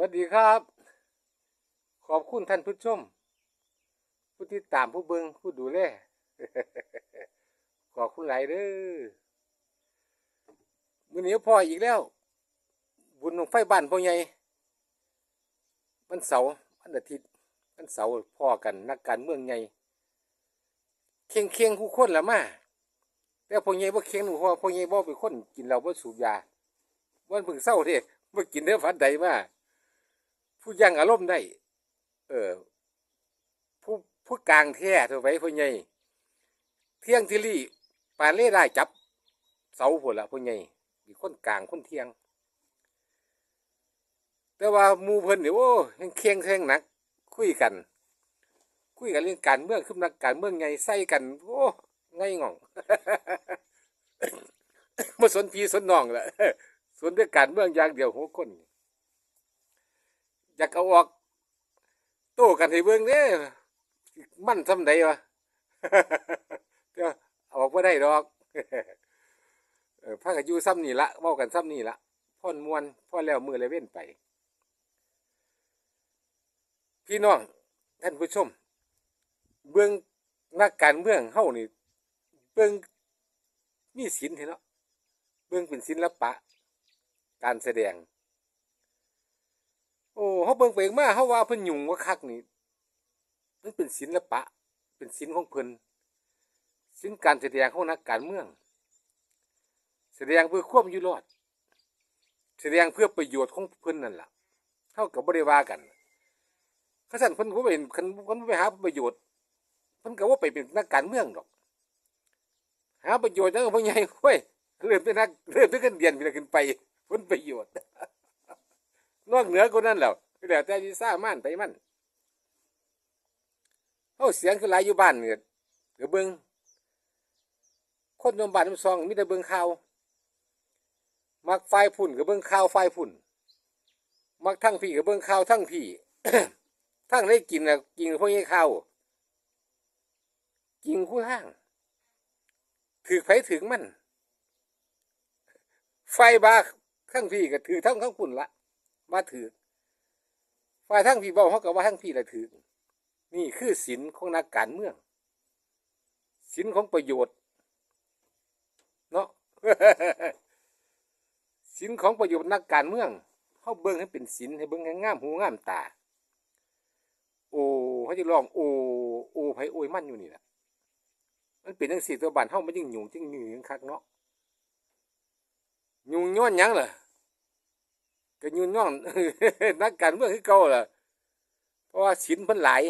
วัสดีครับ ขอบคุณท่านผู้ชม ผู้ที่ตามผู้เบิงผู้ดูแลขอบคุณหลายเด้อมือนี้พ่ออีกแล้ว บุญของไฟบ้านพ่อใหญ่วันเสาร์วันอาทิตย์วันเสาร์พ่อกันนักการเมืองใหญ่เคียงเคียงคู่คนละมาแต่พ่อใหญ่บ่เคียงหนูพ่อพ่อใหญ่บ่เป็นคนกินเหล้าบ่สูบยาวันเพิ่งเศร้าเด้บ่กินเด้อฝันใดมา ผู้ยังอารมณ์ได้ เออ ผู้ผู้กลางแท้เท่าไว้พ่อใหญ่เที่ยงที่ลี่ปานเล่ได้จับ เสาพุ่นละพ่อใหญ่มีคนกลางคนเที่ยง แต่ว่ามูเพิ่นเนี่โอ้ยังเคียงแท่งหนัก คุยกัน คุยกันเรื่องการเมืองขึ้นนักการเมืองไงใส่กัน โอ้ไงง่องมาสนพีสนน้องละสนเรื่องการเมืองอย่างเดียวหัวคน อยากเอาออกโต้กันให้เบิ่งเด้มันทำไดวะเดี๋ยวเอาออกบ่ได้ดอกเออพากันยูซ้ำนี่ละเว้ากันซ้ำนี่ละพ่อนมวนพ่อแล้วมือเลยเว้นไป พี่น้องท่านผู้ชม เบื้องนักการเมืองเฮานี่เบื้องมีศิลป์เห็นเนาะเบื้องเป็นศิลปะ การแสดง โอ้เขาเบิ่งไปเบิ่งมาเขาว่าเพิ่นยุ่งว่าคักนี่มันเป็นศิลปะ เป็นศิลป์ของเพิ่นศิลป์การแสดงของนักการเมือง แสดงเพื่อความอยู่รอด แสดงเพื่อประโยชน์ของเพิ่นนั่นล่ะเท่ากับบ่ได้ว่ากันข้าสั่นเพิ่นบ่ไปเห็นเพิ่นเพิ่นไปหาประโยชน์เพิ่นก็ว่าไปเป็นนักการเมืองดอก หาประโยชน์จังพ่อใหญ่เว้ยเริ่มเป็นนักเริ่มเป็นกันเดียนไปแล้วขึ้นไปผลประโยชน์ นอกเหนือกว่านั้นแล้วแล้วแต่สิซ่ามานไปมันเฮาเสียงคือหลายอยู่บ้านเนี่ยก็เบิ่งคนยมบ้านยมซองมีแต่เบิ่งข่าวมักไฟพุ่นก็เบิ่งข่าวไฟพุ่น มักทั้งพี่ก็เบิ่งข่าวทั้งพี่ทั้งได้กินนะกินพวกนี้ข่าวกินคู่ทางถือไผถึงมัน ไฟบาทั้งพี่ก็ถือทั้งทั้งพุ่นละ มาถือฝ่ายทั้งพี่บอกเขาก็ว่าทั้งพี่ละถือนี่คือศิลของนักการเมืองศิลของประโยชน์ เนาะศิลของประโยชน์นักการเมืองเขาเบิ่งให้เป็นศิลให้เบิ่งให้ง่ามหูง่ามตา โอ้เขาจะลองโอ้โอ้ไผโอ้ยมั่นอยู่นี่แหละมันเป็นจังสี่ตัวบานเฮามันยิ่งหยุ่งยิ่งหยุ่งคักเนาะหยุ่งย้อนยังล่ะ ก็ยุ่งย้อนนักการเมืองคือเก่าล่ะเพราะว่าศิลเพิ่นหลาย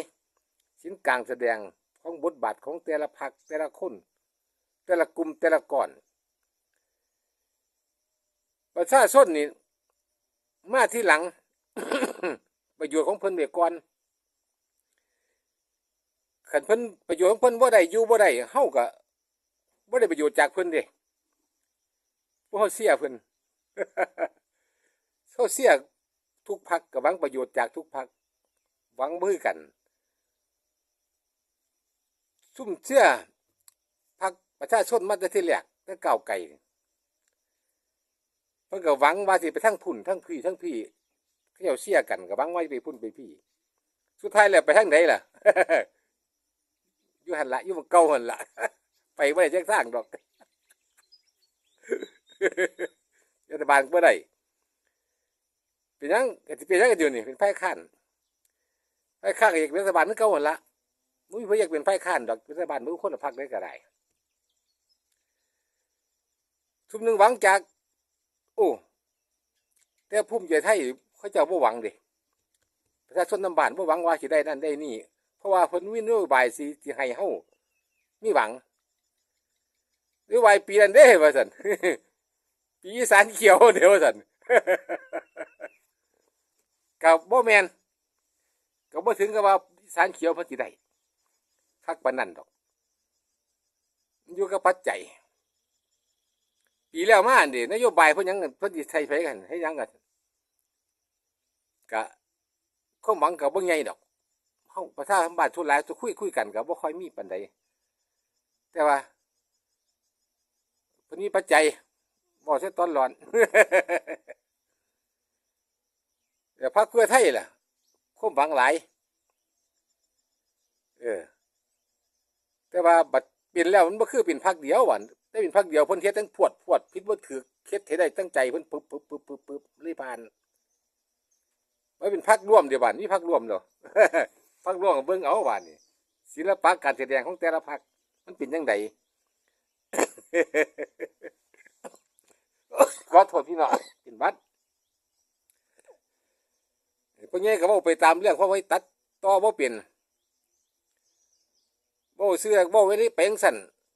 ศิลกลางแสดงของบทบาทของแต่ละพรรคแต่ละคน แต่ละกลุ่มแต่ละก่อนประชาชนนี่มาที่หลัง ประโยชน์ของเพิ่นเบียก่อนขันเพิ่นประโยชน์ของเพิ่นบ่าได้อยู่บ่าได้เฮาก็บ่าได้ประโยชน์จากเพิ่นเด้พวกเฮาเสียเพิ่น เฮาเสียทุกพักก็หวังประโยชน์จากทุกพักหวังมือกัน ซุ่มเชื่อพักประชาชนมาแต่ที่แรกแต่เก่าไก่เพิ่นก็หวังว่าสิไปทั้งพุ่นทั้งพี่ทั้งพี่เขาเจ้าเสียกันก็หวังว่าไปพุ่นไปพี่ สุดท้ายแล้วไปทางไหนล่ะอยู่หันละอยู่มันเก่าหันละไปไม่ได้แจ้งสร้างดอกรัฐบาลบ่ได้ เป็นยังก็สิเป็นยังกันอยู่นี่เป็นไพ่ขั้นไพ่ขั้นอยากเป็นรัฐบาลนึกเก่าหันละมุ้ยเพื่ออยากเป็นไพ่ขั้นดอกรัฐบาลมือคนละพักได้ก็ได้ทุกหนึ่งหวังจาก โอ้แต่ภูมิใจไทยเขาจ้าบ่หวังดิประชาชนน้ำบานบ่หวังว่าสิได้นั่นได้นี่ เพราะว่าเพิ่นมีนโยบายสิสิให้เฮามีหวังนโยบายปีนั้นเด้ว่าซั่นปีอีสานเขียวเดี๋ยวว่าซั่น กับบ่แมนก็บ่ถึงกับว่าสานเขียวเพิ่นสิได้คักปานนั้นดอกอยู่กับปัจจัยปีแล้วมาอันเด้นโยบายเพิ่นยังเพิ่นสิใช้ไผกันให้ยังกันก็ความหวังก็บ่ใหญ่ดอกเฮาประชาสัมพันธ์ทุนหลายจะคุยคุยกันก็บ่ค่อยมีปานใดแต่ว่าเพิ่นมีปัจจัยบ่ใช่ตอนร้อน เอแต่พรรคเพื่อไทยล่ะความหวังหลาย เออ แต่ว่าบัดเปลี่ยนแล้วมันบ่คือเป็นพรรคเดียววันได้เป็นพรรคเดียวเพิ่นเฮ็ดทั้งพวดพวดผิดบ่ถือเฮ็ดให้ได้ตั้งใจเพิ่นปึ๊บปึ๊บปึ๊บปึ๊บปึ๊บเลยผ่านไม่เป็นพรรคร่วมเดียวบัดนี่พรรคร่วมเนาะพรรคร่วมก็เบิ่งเอาบัดนี่ศิลปะการแสดงของแต่ละพรรคมันเป็นจังไดขอโทษพี่น้องเป็นบัด พวกนี้ก็เว้าไปตามเรื่องเพราะว่าตัดต่อบ่เปลี่ยนบ่เสื้อบ่ไว้ได้แปลงสั่น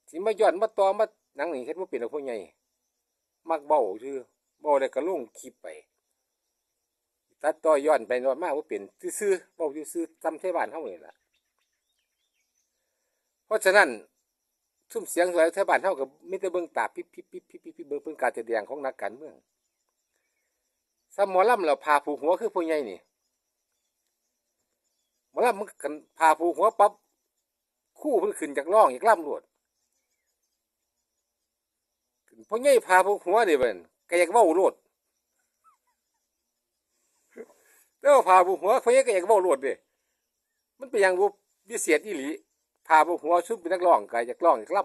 สิมาย้อนมาต่อมาหนังนี่เฮ็ดบ่เป็นหรอกพวกใหญ่มักเบ้าซื่อบ่ได้ก็ลงคลิปไป ตัดต่อย้อนไปย้อนมาบ่เป็นซื่อๆเว้าซื่อๆจำใช้บ้านเฮานี่ล่ะเพราะฉะนั้นซุ่มเสียงสวยแถวบ้านเฮาก็มีแต่เบิ่งตาพิบพิพิพิพิพิเบิ่งเพิ่นการแสดงของนักการเมือง สมหมอลำเราพาผูกหัวคือผู้ใหญ่นี่หมอลำมันกันพาผูกหัวปั๊บคู่เพิ่นขึ้นจากร่องอีกล่ำรวดผู้ใหญ่พาผูกหัวนี่เบิ่นก็อยากว้าโลดแล้วพาผูกหัวผู้ใหญ่ก็อยากว้าโลดเด้มันเป็นอย่างบ่พิเศษอีหลีพาบุหัวชุบเป็นนักร้องไกจากร้องอีกล่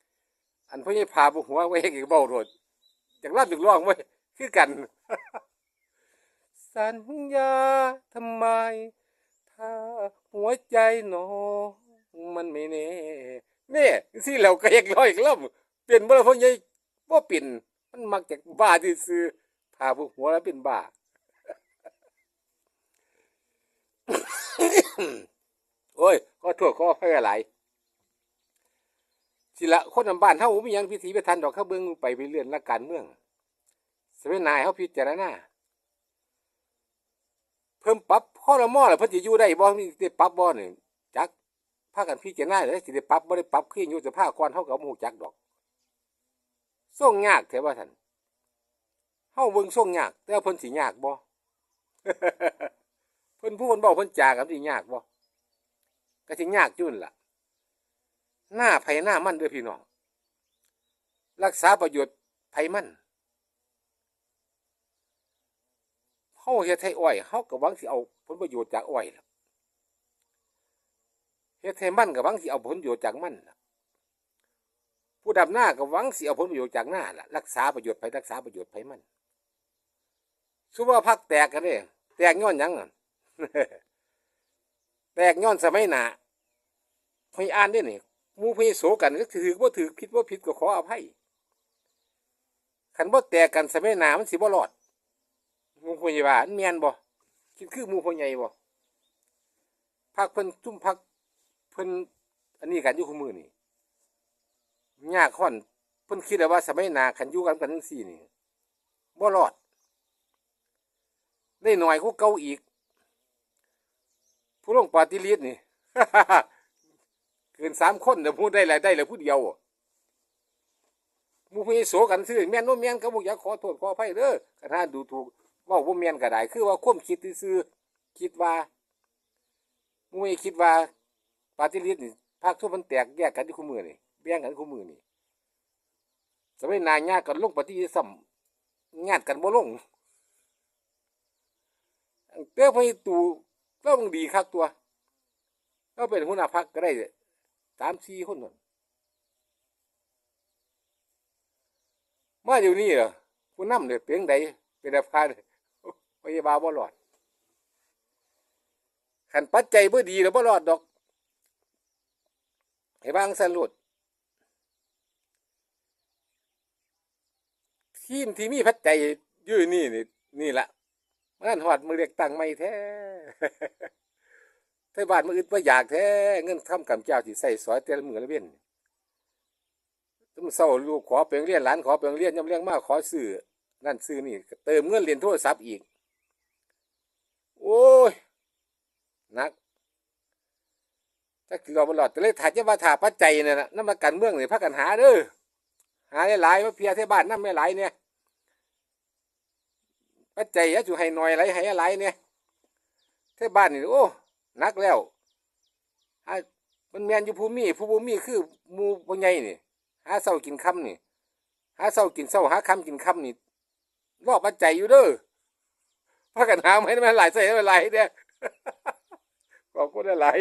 ำอันพวกนี้พาบุหัวไว้ให้อีกเบาโรดจากล่ำจากร้องไว้คือกัน สัญญาทำไม ถ้าหัวใจหนอมันไม่แน่เนี่ยสิเราก็อยากร้องอีกล่ำเปลี่ยนเมื่อพวกนี้ว่าเปลี่ยนมันมักจากบ้าที่ซื้อๆพาบุหัวแล้วเป็นบ้าโอ้ยขอโทษขออภัยหลายสิละคนนำบ้านเฮาบ่มีหยังพิธีพิธันดอกเขาเบิ่งไปไปเรื่อนละการเมืองสมัยนายเฮาพิจารณา เพิ่มปรับข้อละมอแล้วเพิ่นสิอยู่ได้บ่มีได้ปรับบ่นี่จักพากันพิจารณาได้สิได้ปรับบ่ได้ปรับคืออยู่สภาพก่อนเฮาก็บ่ฮู้จักดอกส่งยากแท้ว่าท่านเฮาเบิ่งส่งยาก แต่เพิ่นสิยากบ่เพิ่นผู้เพิ่นเว้าเพิ่นจากันสิยากบ่ก็สิยากอยุ่นนล่ะ หน้าไผหน้ามันเด้อพี่น้อง รักษาประโยชน์ไผมันเฮาเฮ็ดให้อ้อยเฮาก็หวังสิเอาผลประโยชน์จากอ้อยล่ะเฮ็ดให้มันก็หวังสิเอาผลประโยชน์จากมันล่ะผู้ดำหน้าก็หวังสิเอาผลประโยชน์จากหน้าล่ะรักษาประโยชน์ไผรักษาประโยชน์ไผมันสุว่าพักแตกกันเด้แตกย้อนยังแตกย้อนสมัยหนาพยอ่านได้นี่มูพยโสกันก็ถือว่าถือผิดว่าผิดก็ขออภัยขันบ่แตกกันสมัยหนามันสิบ่รอด หมูพยว่าอันเมียนบ่คิดคือหมูพยใหญ่บ่พักเพิ่นจุ่มพักเพิ่นอันนี้กันอยู่คู่มือนี่ยากค่อนเพิ่นคิดแล้วว่าสมัยนาขันอยู่กันกันจังซี่นี่บ่รอด ได้หน่อยกูเก่าอีก ผู้ลงปฏิริษนี่เกินสามคนแต่พูดได้หลายได้เลยผู้เดียวมูพี่โสกันซื้อแม่นโน้แม่นก็บอกอยากขอโทษขออภัยเด้อกระทาดูถูก เว่าบ่แม่นก็ได้คือว่าความคิดซื่อคิดว่ามูไม่คิดว่าปฏิริษนี่ภาคทั่วมันแตกแยกกันที่คู่มือนี่แบ่งกันคู่มือนี่สมัยนายญาติกันลงปฏิริษซ้ำญาติกันบ่ลงเต้าพตูก็ต้องดีครับตัวก็เป็นหัวหน้าพักก็ได้สามสี่คนนั่นมาอยู่นี่เหรอผู้นำเนี่ยเพียงใดเป็นอาภาพยาบาลบ่รอดขันปัจจัยบ่ดีแล้วบ่รอดดอกให้บางสรุดทีมที่มีปัจจัยอยืนนี่นี่นี่ละมันหอดมือเรียกตังไม่แท้ไทบ้านมืออื่นว่าอยากแท้เงินทำกำเจ้าที่ใส่ซอยแต่ลมือละเว้นต้องเศร้าลูกขอเปลงเรียนหลานขอเปลงเรียนย่ำเลี้ยงมากขอซื้อนั่นซื้อนี่เติมเงินเรียนโทรศัพท์อีก โอ้ยนักถ้ากินรอบลอดแต่เลยถ่ายจะมาถ่าปัจจัยเนี่ยนะน้ำมากันเมืองเนี่ยพักกันหาเด้อหาได้หลายว่าเพียที่บ้านน้ำไม่หลายเนี่ยปัจจัยอะจูให้หน่อยไรให้อะไรเนี่ยที่บ้านนี่โอ้นักแล้วหามันแมนอยู่ภูมิผู้ภูมิคือมูปัญญนี่หาเศร้ากินคำนี่หาเศร้ากินเศร้าหาคำกินคำนี่รอบปัจจัยอยู่เด้อ พักกันหาไม่ได้มาหลายใส่ไหลายเนี่ยขอบคุณหลาย